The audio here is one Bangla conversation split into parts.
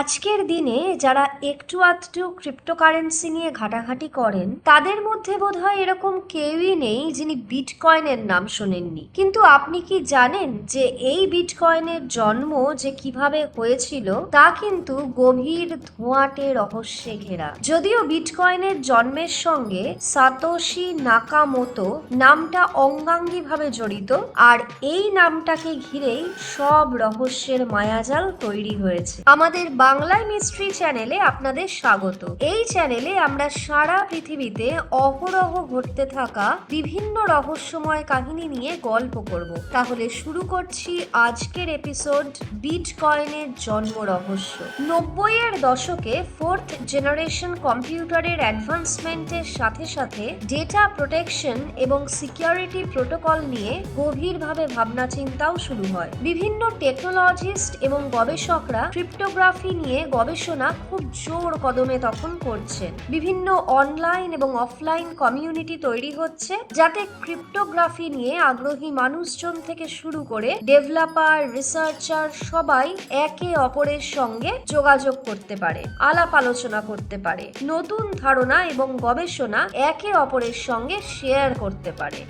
আজকের দিনে যারা একটু আধটু ক্রিপ্টোকারেন্সি নিয়ে ঘাটাঘাটি করেন, তাদের মধ্যে বোধহয় এরকম কেউই নেই যিনি বিটকয়েনের নাম শোনেননি। কিন্তু আপনি কি জানেন যে এই বিটকয়েনের জন্ম যে কীভাবে হয়েছিল, তা কিন্তু গভীর ধোঁয়াটে রহস্যে ঘেরা। যদিও বিটকয়েনের জন্মের সঙ্গে সাতোশি নাকামোতো নামটা অঙ্গাঙ্গিভাবে জড়িত, আর এই নামটাকে ঘিরেই সব রহস্যের মায়াজাল তৈরি হয়েছে। আমাদের বাংলায় মিস্ট্রি চ্যানেলে আপনাদের স্বাগত। এই চ্যানেলে আমরা সারা পৃথিবীতে অহরহ ঘটতে থাকা বিভিন্ন রহস্যময় কাহিনী নিয়ে গল্প করব। তাহলে শুরু করছি আজকের এপিসোড বিটকয়েনের জন্ম রহস্য। নব্বইয়ের দশকে ফোর্থ জেনারেশন কম্পিউটারের অ্যাডভান্সমেন্টের সাথে সাথে ডেটা প্রোটেকশন এবং সিকিউরিটি প্রোটোকল নিয়ে গভীরভাবে ভাবনা চিন্তাও শুরু হয়। বিভিন্ন টেকনোলজিস্ট এবং গবেষকরা ক্রিপ্টোগ্রাফি নিয়ে গবেষণা খুব জোর কদমে তখন করছেন বিভিন্ন অনলাইন এবং অফলাইন কমিউনিটি তৈরি হচ্ছে, যাতে ক্রিপ্টোগ্রাফি নিয়ে আগ্রহী মানুষজন থেকে শুরু করে ডেভেলপার রিসার্চার সবাই একে অপরের সঙ্গে যোগাযোগ করতে পারে, আলাপ আলোচনা করতে পারে, নতুন ধারণা এবং গবেষণা একে অপরের সঙ্গে শেয়ার করতে পারে।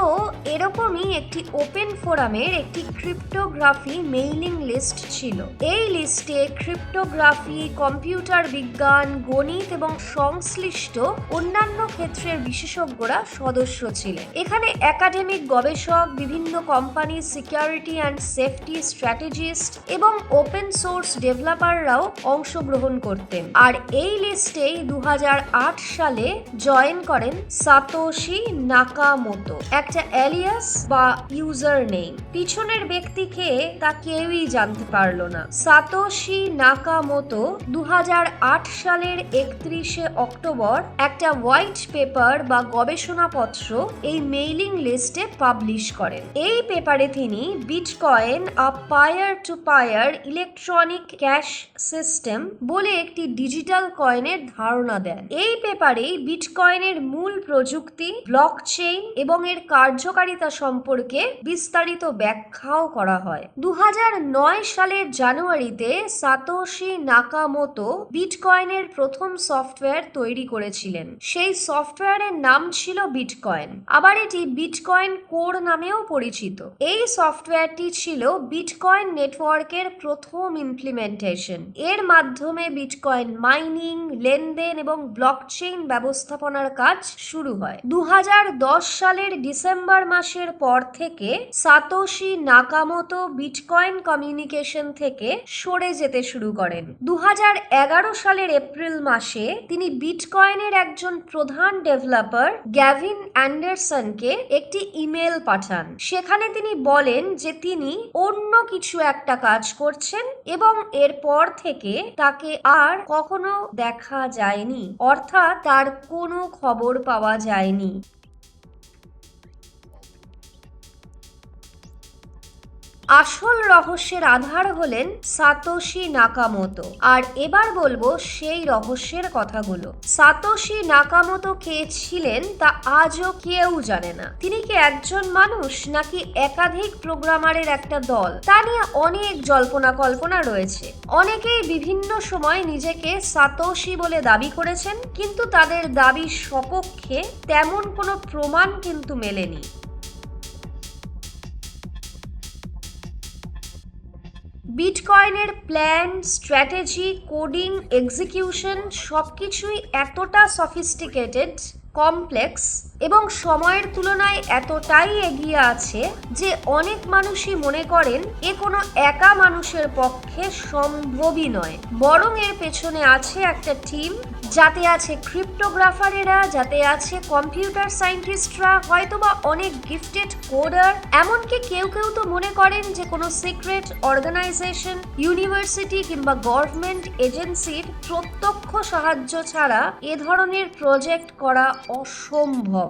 তো এরকমই একটি ওপেন ফোরামের একটি ক্রিপ্টোগ্রাফি মেইলিং লিস্ট ছিল। এই লিস্টে ক্রিপ্টোগ্রাফি, কম্পিউটার বিজ্ঞান, গণিত এবং সংশ্লিষ্ট অন্যান্য ক্ষেত্রের বিশেষজ্ঞরা সদস্য ছিলেন। এখানে একাডেমিক গবেষক, বিভিন্ন company security and safety strategist এবং ওপেন সোর্স ডেভেলপাররাও অংশগ্রহণ করতেন। আর এই লিস্টেই দু হাজার আট সালে জয়েন করেন সাতোশি নাকামোতো একটা অ্যালিয়াস বা ইউজার নেই পিছনের ব্যক্তিকে তা কেউই জানতে পারল না। সাতোশি নাকামোতো দুই হাজার আট সালের একত্রিশে অক্টোবর একটা হোয়াইট পেপার বা গবেষণাপত্র এই মেইলিং লিস্টে পাবলিশ করেন। এই পেপারে তিনি Bitcoin a peer to peer electronic cash system বলে একটি ডিজিটাল কয়েনের ধারণা দেন। এই পেপারেই বিটকয়েনের মূল প্রযুক্তি ব্লকচেইন এবং এর কার্যকারিতা সম্পর্কে বিস্তারিত ব্যাখ্যাও করা হয়। দুই হাজার নয় সালের জানুয়ারিতে সাতোশি নাকামোতো বিটকয়েনের প্রথম সফটওয়্যার তৈরি করেছিলেন। সেই সফটওয়্যারের নাম ছিল বিটকয়েন। আবার এটি বিটকয়েন কোর নামেও পরিচিত। এই সফটওয়্যারটি ছিল বিটকয়েন নেটওয়ার্কের প্রথম ইমপ্লিমেন্টেশন এর মাধ্যমে বিটকয়েন মাইনিং, লেনদেন এবং ব্লকচেইন ব্যবস্থাপনার কাজ শুরু হয়। দু হাজার দশ সালের ডিসেম্বর মাসের পর থেকে সাতোশি নাকামতো বিটকয়েন কমিউনিকেশন থেকে সরে যেতে শুরু করেন। দু হাজার এগারো সালের এপ্রিল মাসে তিনি বিটকয়েনের একজন প্রধান ডেভেলপার গ্যাভিন অ্যান্ডারসনকে একটি ইমেল পাঠান। সেখানে তিনি বলেন যে তিনি অন্য কিছু একটা কাজ করছেন এবং এরপর থেকে তাকে আর কখনো দেখা যায়নি, অর্থাৎ তার কোনো খবর পাওয়া যায়নি। আসল রহস্যের আধার হলেন সাতোশি নাকামোতো। আর এবার বলব সেই রহস্যের কথাগুলো। সাতোশি নাকামতো কে ছিলেন তা আজও কেউ জানে না। তিনি কি একজন মানুষ নাকি একাধিক প্রোগ্রামারের একটা দল? তা নিয়ে অনেক জল্পনা কল্পনা রয়েছে। অনেকেই বিভিন্ন সময় নিজেকে সাতোশি বলে দাবি করেছেন, কিন্তু তাদের দাবি সপক্ষে তেমন কোনো প্রমাণ কিন্তু মেলেনি। বিটকয়েনের প্ল্যান স্ট্র্যাটেজি কোডিং এক্সিকিউশন সব কিছুই এতটা সফিস্টিকেটেড কমপ্লেক্স। এবং সময়ের তুলনায় এতটাই এগিয়ে আছে যে অনেক মানুষই মনে করেন এ কোনো একা মানুষের পক্ষে সম্ভবই নয়। বরং এর পেছনে আছে একটা টিম যাতে আছে ক্রিপ্টোগ্রাফারেরা যাতে আছে কম্পিউটার সায়েন্টিস্টরা হয়তোবা অনেক গিফটেড কোডার এমনকি কেউ কেউ তো মনে করেন যে কোনো সিক্রেট অর্গানাইজেশন ইউনিভার্সিটি কিংবা গভর্নমেন্ট এজেন্সির প্রত্যক্ষ সাহায্য ছাড়া এ ধরনের প্রজেক্ট করা অসম্ভব।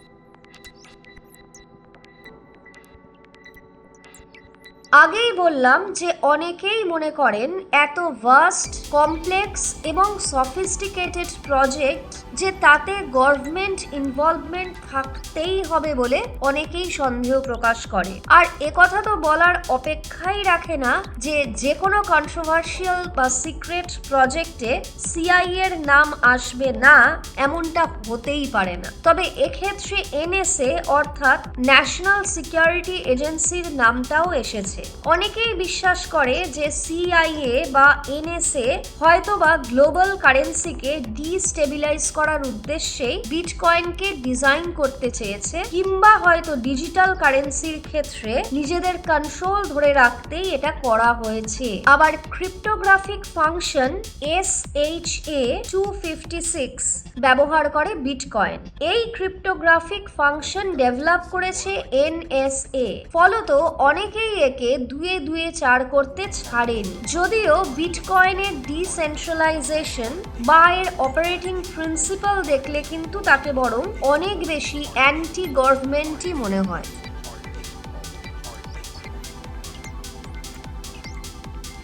আগেই বললাম যে অনেকেই মনে করেন এত ভাস্ট কমপ্লেক্স এবং সফিস্টিকেটেড প্রজেক্ট যে তাতে গভর্নমেন্ট ইনভলভমেন্ট থাকতেই হবে বলে অনেকেই সন্দেহ প্রকাশ করে। আর একথা তো বলার অপেক্ষাই রাখে না যে যে কোনো কন্ট্রোভার্সিয়াল বা সিক্রেট প্রজেক্টে সিআই এর নাম আসবে না, এমনটা হতেই পারে না। তবে এক্ষেত্রে এনএসএ অর্থাৎ ন্যাশনাল সিকিউরিটি এজেন্সির নামটাও এসেছে। অনেকেই বিশ্বাস করে যে সিআইএ বা এনএসএ হয়তো বা গ্লোবাল কারেন্সিকে ডিস্টেবিলাইজ করার উদ্দেশ্যেই বিটকয়েনকে ডিজাইন করতে চেয়েছে কিংবা হয়তো ডিজিটাল কারেন্সির ক্ষেত্রে নিজেদের কন্ট্রোল ধরে রাখতেই এটা করা হয়েছে। আবার cryptographic function S H A two fifty six ব্যবহার করে বিটকয়েন। এই ক্রিপ্টোগ্রাফিক ফাংশন ডেভেলপ করেছে এনএসএ ফলত অনেকেই একে দুয়ে দুয়ে চার করতে ছাড়েনি। যদিও বিটকয়েনের ডিসেন্ট্রালাইজেশন বা এর অপারেটিং প্রিন্সিপাল দেখলে কিন্তু তাকে বরং অনেক বেশি অ্যান্টি গভর্নমেন্টই মনে হয়।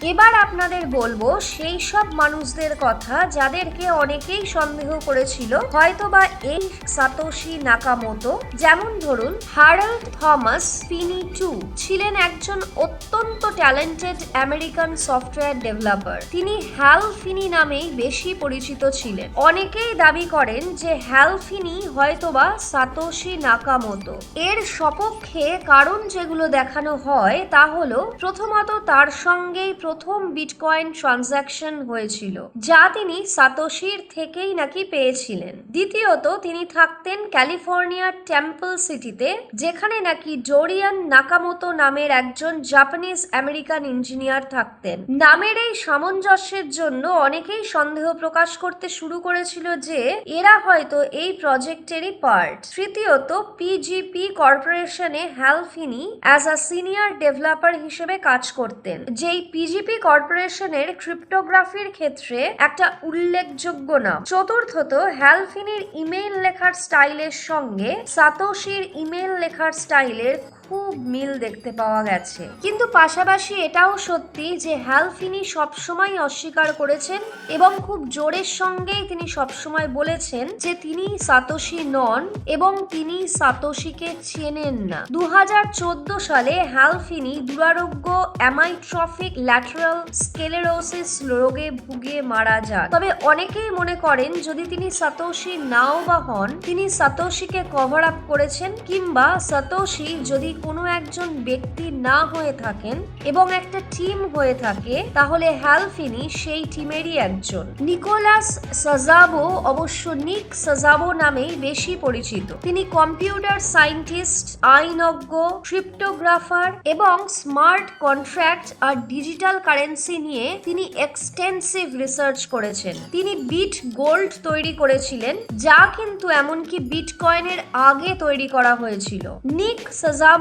এবার আপনাদের বলব, সেই সব মানুষদের কথা যাদেরকে অনেকেই সন্দেহ করেছিল হয়তো বা এই সাতোশি নাকামোতো। যেমন ধরুন, হারাল্ড থমাস ফিনি টু ছিলেন একজন অত্যন্ত ট্যালেন্টেড আমেরিকান সফটওয়্যার ডেভেলপার। তিনি হ্যাল ফিনি নামেই বেশি পরিচিত ছিলেন। অনেকেই দাবি করেন যে হ্যাল ফিনি হয়তোবা সাতোশি নাকামোতো। এর সপক্ষে কারণ যেগুলো দেখানো হয় তা হলো, প্রথমত তার সঙ্গেই প্রথম বিটকয়েন ট্রানজ্যাকশন হয়েছিল, যা তিনি সাতোশির থেকেই নাকি পেয়েছিলেন। দ্বিতীয়ত, তিনি থাকতেন ক্যালিফোর্নিয়ার টেম্পল সিটিতে, যেখানে নাকি ডোরিয়ান নাকামোতো নামের একজন জাপানিজ আমেরিকান ইঞ্জিনিয়ার থাকতেন। নামের এই সামঞ্জস্যের জন্য অনেকেই সন্দেহ প্রকাশ করতে শুরু করেছিল যে, এরা হয়তো এই প্রজেক্টেরই পার্ট। তৃতীয়ত PGP কর্পোরেশনে Hal Finney as a senior developer হিসেবে কাজ করতেন, যেই পিজিপি কর্পোরেশনের ক্রিপ্টোগ্রাফির ক্ষেত্রে একটা উল্লেখযোগ্য নাম। চতুর্থত, হ্যালফিনের ইমেল লেখার স্টাইলের সঙ্গে সাতোশির ইমেল লেখার স্টাইলের খুব মিল দেখতে পাওয়া গেছে। কিন্তু পাশাপাশি এটাও সত্যি যে হ্যালফিনি সবসময় অস্বীকার করেছেন এবং খুব জোরের সঙ্গেই তিনি সবসময় বলেছেন যে তিনি সাতোশি নন এবং তিনি সাতোশিকে চেনেন না। দুহাজার চোদ্দ সালে হ্যালফিনি দুরারোগ্য অ্যামাইট্রফিক ল্যাটারাল স্কেলেরোসিস রোগে ভুগে মারা যান। তবে অনেকেই মনে করেন যদি তিনি সাতোশি নাও বা হন, তিনি সাতোশিকে কভার আপ করেছেন কিংবা সাতোশি যদি কোনো একজন ব্যক্তি না হয়ে থাকেন এবং একটা টিম হয়ে থাকে, তাহলে হ্যালফিনি সেই টিমেরই একজন। নিকোলাস সাজাবো অবশ্য নিক সাজাবো নামেই বেশি পরিচিত। তিনি কম্পিউটার সায়েন্টিস্ট আইনজ্ঞ, ক্রিপ্টোগ্রাফার এবং স্মার্ট কন্ট্রাক্ট আর ডিজিটাল কারেন্সি নিয়ে তিনি এক্সটেন্সিভ রিসার্চ করেছেন। তিনি বিট গোল্ড তৈরি করেছিলেন, যা কিন্তু এমনকি বিটকয়েনের আগে তৈরি করা হয়েছিল। নিক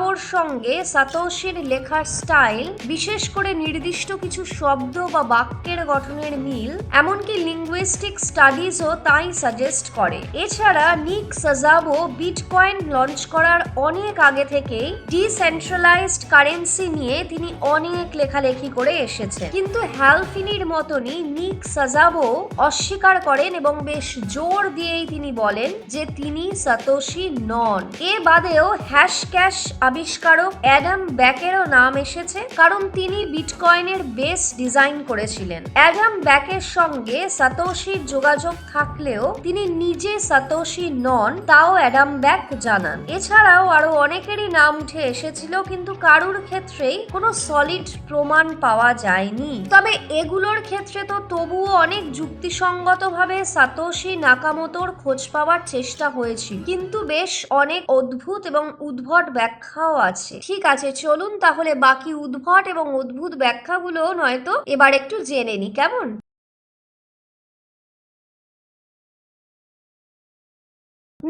সাজাবোর সঙ্গে সাতোশির লেখার স্টাইল, বিশেষ করে নির্দিষ্ট কিছু শব্দ বা বাক্যের গঠনের মিল, এমনকি লিঙ্গুইস্টিক স্টাডিজও তাই সাজেস্ট করে। এছাড়া নিক সাজাবো বিটকয়েন লঞ্চ করার অনেক আগে থেকেই ডিসেন্ট্রালাইজড কারেন্সি নিয়ে তিনি অনেক লেখালেখি করে এসেছেন। কিন্তু হ্যালফিনির মতনই নিক সাজাবো অস্বীকার করেন এবং বেশ জোর দিয়েই তিনি বলেন যে তিনি সাতোশি নন। এ বাদেও হ্যাশ ক্যাশ আবিষ্কারক অ্যাডাম ব্যাকেরও নাম এসেছে, কারণ তিনি বিটকয়েনের বেস ডিজাইন করেছিলেন। অ্যাডাম ব্যাকের সঙ্গে সাতোশির যোগাযোগ থাকলেও তিনি নিজে সাতোশি নন, তাও অ্যাডাম ব্যাক জানান। এছাড়াও আরও অনেকেরই নাম উঠে এসেছিল, কিন্তু কারুর ক্ষেত্রেই কোনো সলিড প্রমাণ পাওয়া যায়নি। তবে এগুলোর ক্ষেত্রে তো তবুও অনেক যুক্তিসঙ্গতভাবে সাতোশি নাকামোতোর খোঁজ পাওয়ার চেষ্টা হয়েছিল। কিন্তু বেশ অনেক অদ্ভুত এবং উদ্ভট ব্যাখ্যাও আছে। ঠিক আছে, চলুন তাহলে বাকি উদ্ভট এবং অদ্ভুত ব্যাখ্যাগুলো নয়তো এবার একটু জেনে নি, কেমন?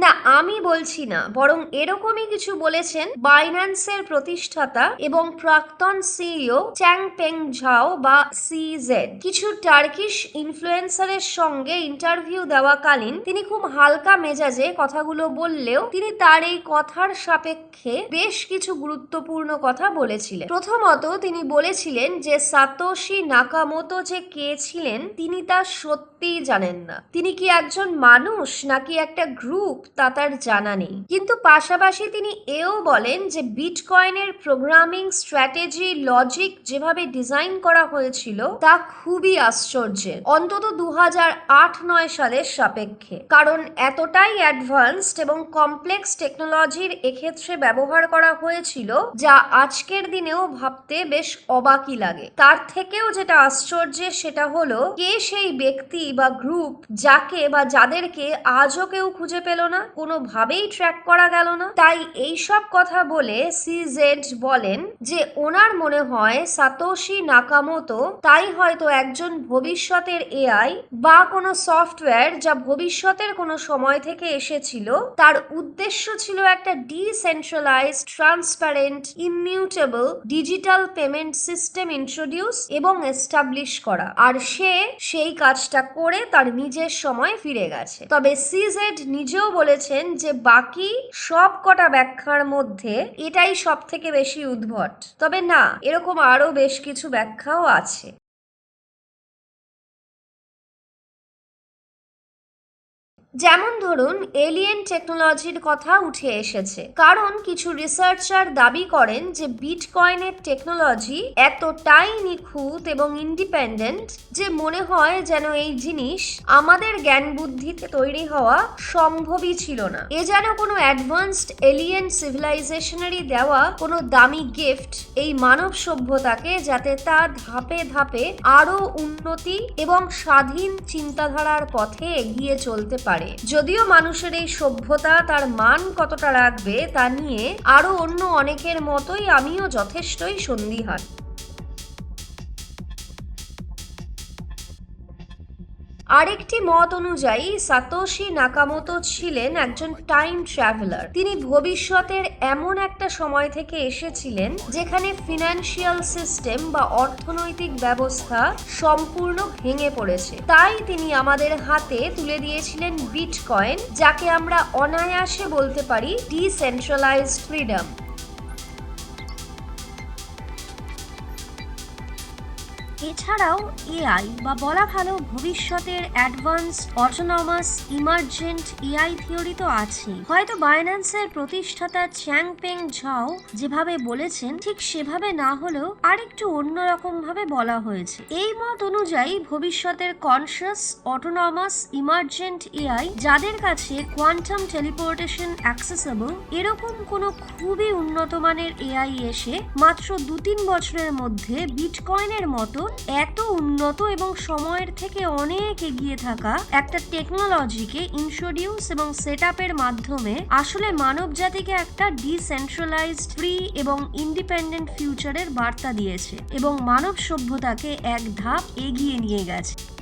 না, আমি বলছি না। বরং এরকমই কিছু বলেছেন বাইন্যান্সের প্রতিষ্ঠাতা এবং প্রাক্তন সিইও চ্যাং পেং ঝাও বা সিজেড কিছু টার্কিশ ইনফ্লুয়েন্সারের সঙ্গে ইন্টারভিউ দেওয়াকালীন তিনি খুব হালকা মেজাজে কথাগুলো বললেও তিনি তার এই কথার সাপেক্ষে বেশ কিছু গুরুত্বপূর্ণ কথা বলেছিলেন। প্রথমত তিনি বলেছিলেন যে সাতোশি নাকামোতো যে কে ছিলেন, তিনি তা সত্যিই জানেন না। তিনি কি একজন মানুষ, নাকি একটা গ্রুপ? তা তার জানা নেই। কিন্তু পাশাপাশি তিনি এও বলেন যে বিটকয়েনের প্রোগ্রামিং স্ট্র্যাটেজি, লজিক যেভাবে ডিজাইন করা হয়েছিল, তা খুবই আশ্চর্যের। অন্তত দু আট নয় সালের সাপেক্ষে। কারণ এতটাই অ্যাডভান্সড এবং কমপ্লেক্স টেকনোলজির এক্ষেত্রে ব্যবহার করা হয়েছিল, যা আজকের দিনেও ভাবতে বেশ অবাকই লাগে। তার থেকেও যেটা আশ্চর্যের সেটা হলো, কে সেই ব্যক্তি বা গ্রুপ যাকে বা যাদেরকে আজও কেউ খুঁজে পেল না, কোনোভাবেই ট্র্যাক করা গেল না। তাই এই সব কথা বলে সিজেড বলেন যে ওনার মনে হয় সাতোশি নাকামোতো তাই হয়তো একজন ভবিষ্যতের এআই বা কোনো সফটওয়্যার যা ভবিষ্যতের কোনো সময় থেকে এসেছিল, তার উদ্দেশ্য ছিল একটা decentralised transparent immutable digital payment system introduce এবং এস্টাবলিশ করা। আর সে সেই কাজটা করে তার নিজের সময় ফিরে গেছে। তবে সিজেড নিজেও বলেছেন যে বাকি সব কটা ব্যাখ্যার মধ্যে এটাই সব থেকে বেশি উদ্ভট। তবে না, এরকম আরও বেশ কিছু ব্যাখ্যাও আছে। যেমন ধরুন এলিয়েন টেকনোলজির কথা উঠে এসেছে। কারণ কিছু রিসার্চার দাবি করেন যে বিটকয়েনের টেকনোলজি এতটাই নিখুঁত এবং ইন্ডিপেন্ডেন্ট যে মনে হয় যেন এই জিনিস আমাদের জ্ঞান বুদ্ধিতে তৈরি হওয়া সম্ভবই ছিল না। এ যেন কোনো অ্যাডভান্সড এলিয়েন সিভিলাইজেশনারি দেওয়া কোনো দামি গিফট এই মানব সভ্যতাকে যাতে তা ধাপে ধাপে আরও উন্নতি এবং স্বাধীন চিন্তাধারার পথে এগিয়ে চলতে পারে। যদিও মানুষের এই সভ্যতা তার মান কতটা রাখবে তা নিয়ে আরও অন্য অনেকের মতোই আমিও যথেষ্টই সন্দিহান। আরেকটি মত অনুযায়ী, সাতোশি নাকামতো ছিলেন একজন টাইম ট্রাভেলার তিনি ভবিষ্যতের এমন একটা সময় থেকে এসেছিলেন, যেখানে ফিনান্সিয়াল সিস্টেম বা অর্থনৈতিক ব্যবস্থা সম্পূর্ণ ভেঙে পড়েছে। তাই তিনি আমাদের হাতে তুলে দিয়েছিলেন বিটকয়েন যাকে আমরা অনায়াসে বলতে পারি ডিসেন্ট্রালাইজড ফ্রিডম এছাড়াও এআই বা বলা ভালো ভবিষ্যতের advance autonomous emergent AI theory তো আছে হয়তো বাইন্যান্সের প্রতিষ্ঠাতা চ্যাং পেং ঝাও যেভাবে বলেছেন, ঠিক সেভাবে না হলেও আরেকটু অন্যরকম ভাবে বলা হয়েছে। এই মত অনুযায়ী ভবিষ্যতের কনসিয়াস অটোনমাস ইমার্জেন্ট এআই যাদের কাছে কোয়ান্টাম টেলিপোর্টেশন অ্যাক্সেসেবল এরকম কোনো খুবই উন্নত মানের এআই এসে মাত্র দু তিন বছরের মধ্যে বিটকয়েনের মতো এত উন্নত এবং সময়ের থেকে অনেক এগিয়ে থাকা একটা টেকনোলজিকে ইন্ট্রোডিউস এবং সেট আপের মাধ্যমে আসলে মানব জাতিকে একটা ডিসেন্ট্রালাইজড ফ্রি এবং ইন্ডিপেন্ডেন্ট ফিউচারের বার্তা দিয়েছে এবং মানব সভ্যতাকে এক ধাপ এগিয়ে নিয়ে গেছে।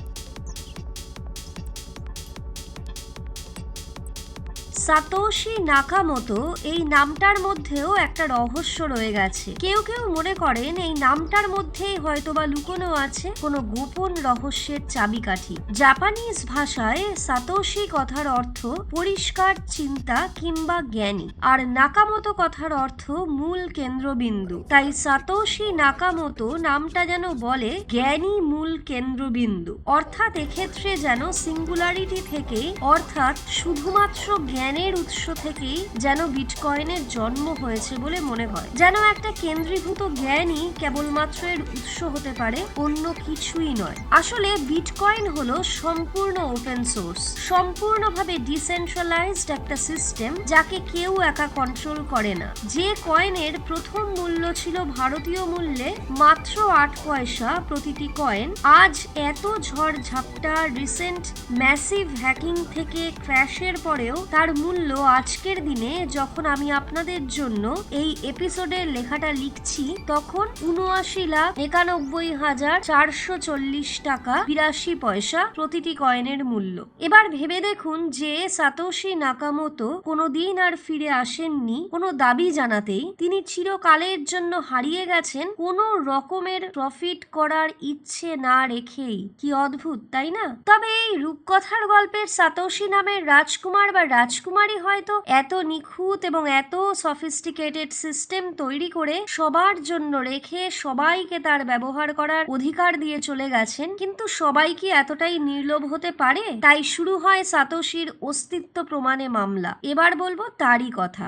সাতোশি নাকামোতো এই নামটার মধ্যেও একটা রহস্য রয়ে গেছে। কেউ কেউ মনে করেন এই নামটার মধ্যেই হয়তোবা লুকোনো আছে কোনো গোপন রহস্যের চাবিকাঠি। জাপানিজ ভাষায় সাতোশি কথার অর্থ পরিষ্কার চিন্তা কিংবা জ্ঞানী। আর নাকামোতো কথার অর্থ মূল কেন্দ্রবিন্দু। তাই সাতোশি নাকামোতো নামটা যেন বলে জ্ঞানী মূল কেন্দ্রবিন্দু। অর্থাৎ এক্ষেত্রে যেন সিঙ্গুলারিটি থেকে অর্থাৎ শুধুমাত্র জ্ঞানের উৎস থেকেই যেন বিটকয়েনের জন্ম হয়েছে বলে মনে হয়। যেন একটা কেন্দ্রীভূত জ্ঞানই কেবলমাত্র এর উৎস হতে পারে, অন্য কিছুই নয়। আসলে বিটকয়েন হলো সম্পূর্ণ ওপেন সোর্স, সম্পূর্ণভাবে ডিসেন্ট্রালাইজড একটা সিস্টেম যাকে কেউ একা কন্ট্রোল করে না। যে কয়েনের প্রথম মূল্য ছিল ভারতীয় মূল্যে মাত্র আট পয়সা প্রতিটি কয়েন, আজ এত ঝড় ঝাপটা রিসেন্ট ম্যাসিভ হ্যাকিং থেকে ক্র্যাশের পরেও তার মূল্য আজকের দিনে যখন আমি আপনাদের জন্য এই এপিসোডের লেখাটা লিখছি, তখন উনআশি লাখ একানব্বই হাজার চারশো চল্লিশ টাকা বিরাশি পয়সা প্রতিটি কয়েনের মূল্য। এবার ভেবে দেখুন যে সাতোশি নাকামোতো কোনোদিন আর ফিরে আসেননি। কোনো দাবি জানাতেই তিনি চিরকালের জন্য হারিয়ে গেছেন। কোনো রকমের প্রফিট করার ইচ্ছে না রেখেই। কি অদ্ভুত, তাই না? তবে এই রূপকথার গল্পের সাতোশি নামের রাজকুমার বা রাজকুমারী হয়তো এত নিখুঁত এবং এত সফিস্টিকেটেড সিস্টেম তৈরি করে সবার জন্য রেখে সবাইকে তার ব্যবহার করার অধিকার দিয়ে চলে গেছেন, কিন্তু সবাই কি এতটাই নির্লোভ হতে পারে? তাই শুরু হয় সাতোশির অস্তিত্ব প্রমাণে মামলা। এবার বলব তারই কথা।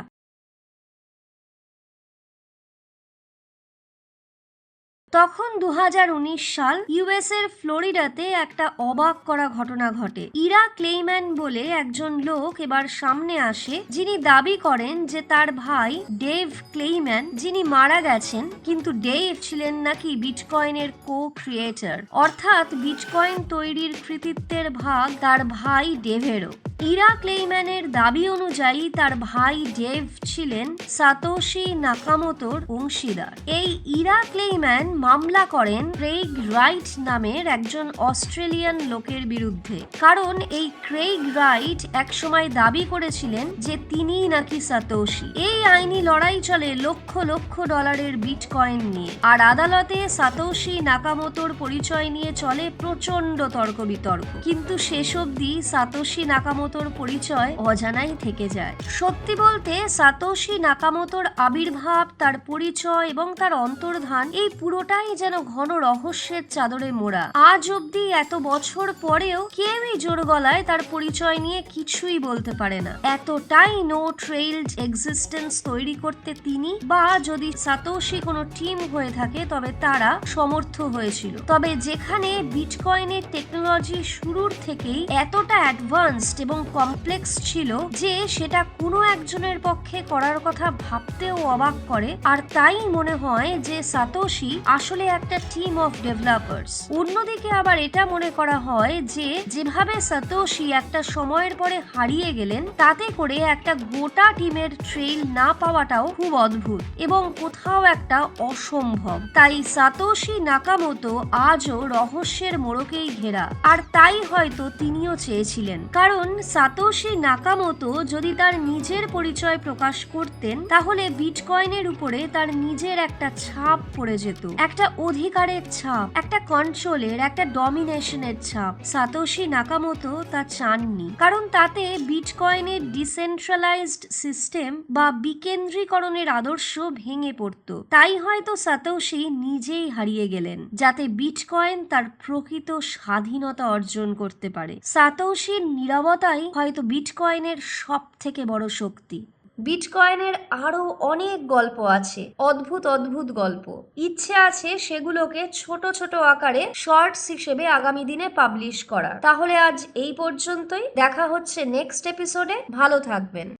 তখন দু হাজার উনিশ সাল ইউএস এর ফ্লোরিডাতে একটা অবাক করা ঘটনা ঘটে। ইরা ক্লেইম্যান বলে একজন লোক এবার সামনে আসে, যিনি দাবি করেন যে তার ভাই ডেভ ক্লেইম্যান, যিনি মারা গেছেন, কিন্তু ডেভ ছিলেন নাকি বিটকয়েনের কো ক্রিয়েটর অর্থাৎ বিটকয়েন তৈরির কৃতিত্বের ভাগ তার ভাই ডেভেরও। ইরা ক্লেইম্যানের দাবি অনুযায়ী তার ভাই ডেভ ছিলেন সাতোশি নাকামোতোর অংশীদার। এই ইরা ক্লেইম্যান মামলা করেন ক্রেইগ রাইট নামের একজন অস্ট্রেলিয়ান লোকের বিরুদ্ধে। কারণ এই ক্রেইগ রাইট একসময় দাবি করেছিলেন যে তিনিই নাকি সাতোশি এই আইনি লড়াই চলে লক্ষ লক্ষ ডলারের বিটকয়েন নিয়ে। আর আদালতে সাতোশি নাকামোতোর পরিচয় নিয়ে চলে প্রচণ্ড তর্ক বিতর্ক কিন্তু শেষ অবধি সাতোশি নাকামোতোর পরিচয় অজানাই থেকে যায়। সত্যি বলতে সাতোশি নাকামোতোর আবির্ভাব, তার পরিচয় এবং তার অন্তর্ধান এই পুরোটাই যেন ঘন রহস্যের চাদরে মোড়া। আজ অবধি এত বছর পরেও কেউই জোর গলায় তার পরিচয় নিয়ে কিছুই বলতে পারে না। এতটাই নো ট্রেইলড এক্সিস্টেন্স তৈরি করতে তিনি বা যদি সাতোশি কোনো টিম হয়ে থাকে, তবে তারা সমর্থ হয়েছিল। তবে যেখানে বিটকয়েনের টেকনোলজি শুরুর থেকেই এতটা অ্যাডভান্সড এবং কমপ্লেক্স ছিল যে সেটা কোনো একজনের পক্ষে করার কথা ভাবতেও অবাক করে, আর তাই মনে হয় যে সাতোশি আসলে একটা টিম অফ ডেভেলপার্স অন্যদিকে আবার এটা মনে করা হয় যে, যেভাবে সাতোশি একটা সময়ের পরে হারিয়ে গেলেন, তাতে করে একটা গোটা টিমের ট্রেইল না পাওয়াটাও খুব অদ্ভুত এবং কোথাও একটা অসম্ভব। তাই সাতোশি নাকামোতো আজও রহস্যের মোড়কেই ঘেরা। আর তাই হয়তো তিনিও চেয়েছিলেন। কারণ সাতোশি নাকামোতো যদি তার নিজের পরিচয় প্রকাশ করতেন, তাহলে বিটকয়েনের উপরে তার নিজের একটা ছাপ পড়ে যেত। একটা অধিকারের ছাপ, একটা কন্ট্রোলের একটা ডমিনেশনের ছাপ। সাতোশি নাকামতো তা চাননি। কারণ তাতে বিটকয়েনের ডিসেন্ট্রালাইজড সিস্টেম বা বিকেন্দ্রীকরণের আদর্শ ভেঙে পড়তো। তাই হয়তো সাতোশি নিজেই হারিয়ে গেলেন, যাতে বিটকয়েন তার প্রকৃত স্বাধীনতা অর্জন করতে পারে। সাতোশির নিরবতাই হয়তো বিটকয়েনের সব থেকে বড় শক্তি। বিটকয়েনের আরও অনেক গল্প আছে, অদ্ভুত অদ্ভুত গল্প। ইচ্ছে আছে সেগুলোকে ছোট ছোট আকারে শর্টস হিসেবে আগামী দিনে পাবলিশ করা তাহলে আজ এই পর্যন্তই। দেখা হচ্ছে নেক্সট এপিসোডে। ভালো থাকবেন।